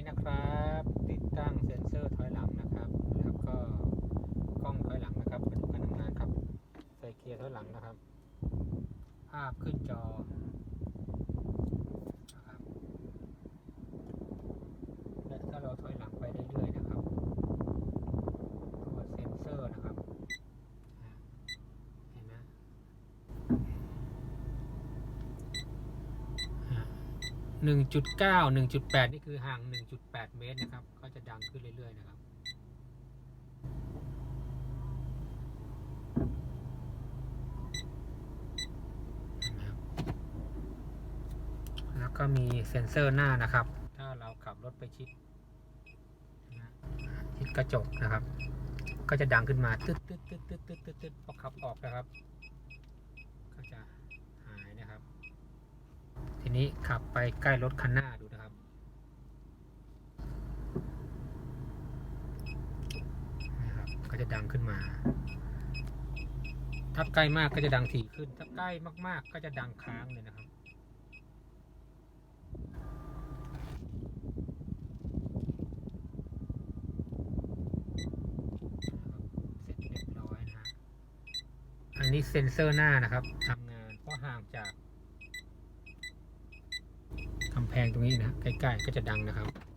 นี้นะครับ ติดตั้งเซ็นเซอร์ถอยหลังนะครับ แล้วก็กล้องถอยหลังนะครับมาดูการทำงานครับ ใส่เกียร์ถอยหลังนะครับ ภาพขึ้นจอ 1.9 1.8 นี่คือห่าง 1.8 เมตรนะครับ ก็จะดังขึ้นเรื่อยๆนะครับ แล้วก็มีเซ็นเซอร์หน้านะครับ ถ้าเราขับรถไปชิดชิดกระจกนะครับ ก็จะดังขึ้นมา ตึ๊ดตึ๊ดตึ๊ดตึ๊ดตึ๊ดตึ๊ดพอขับออกนะครับ ก็จะ นี้ขับไปใกล้รถคันหน้าดูนะครับ นะครับ ก็จะดังขึ้นมา ถ้าใกล้มากก็จะดังถี่ขึ้น ถ้าใกล้มาก ๆ ก็จะดังค้างเลยนะครับเสร็จเรียบร้อยนะอันนี้เซ็นเซอร์หน้านะครับทำงานเพราะห่างจาก แพงตรงนี้นะใกล้ๆก็จะดังนะครับ